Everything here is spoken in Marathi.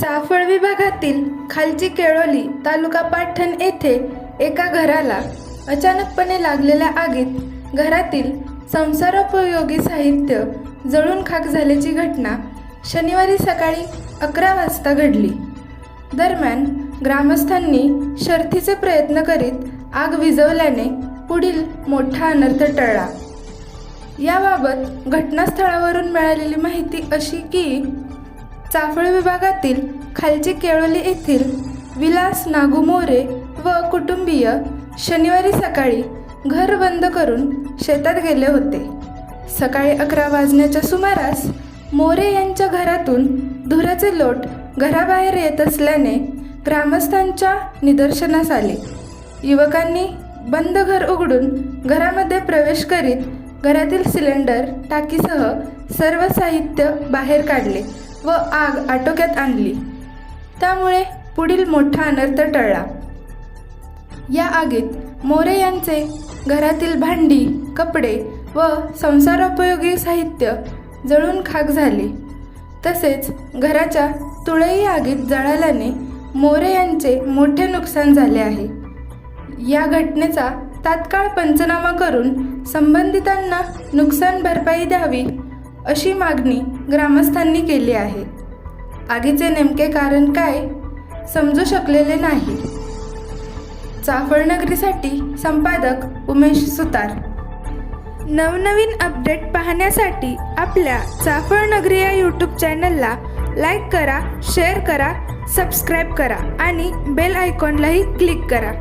चाफळ विभागातील खालची केळोली तालुका पाठण येथे एका घराला अचानकपणे लागलेल्या आगीत घरातील संसारोपयोगी साहित्य जळून खाक झाल्याची घटना शनिवारी सकाळी अकरा वाजता घडली. दरम्यान ग्रामस्थांनी शर्थीचे प्रयत्न करीत आग विझवल्याने पुढील मोठा अनर्थ टळला. याबाबत घटनास्थळावरून मिळालेली माहिती अशी की चाफळ विभागातील खालची केळोली येथील विलास नागू मोरे व कुटुंबीय शनिवारी सकाळी घर बंद करून शेतात गेले होते. सकाळी अकरा वाजण्याच्या सुमारास मोरे यांच्या घरातून धुराचे लोट घराबाहेर येत असल्याने ग्रामस्थांच्या निदर्शनास आले. युवकांनी बंद घर उघडून घरामध्ये प्रवेश करीत घरातील सिलेंडर टाकीसह सर्व साहित्य बाहेर काढले व आग आटोक्यात आणली. त्यामुळे पुढील मोठा अनर्थ टळला. या आगीत मोरे यांचे घरातील भांडी कपडे व संसारोपयोगी साहित्य जळून खाक झाली. तसेच घराच्या तुळई आगीत जळाल्याने मोरे यांचे मोठे नुकसान झाले आहे. या घटनेचा तात्काळ पंचनामा करून संबंधितांना नुकसान भरपाई द्यावी अशी मागणी ग्रामस्थांनी केली आहे. आगीचे नेमके कारण काय समजू शकलेले नाही. चाफळनगरीसाठी संपादक उमेश सुतार नवनवीन अपडेट पाहण्यासाठी आपल्या चाफळनगरी या यूट्यूब चॅनलला लाईक करा शेअर करा सबस्क्राईब करा आणि बेल आयकॉनलाही क्लिक करा.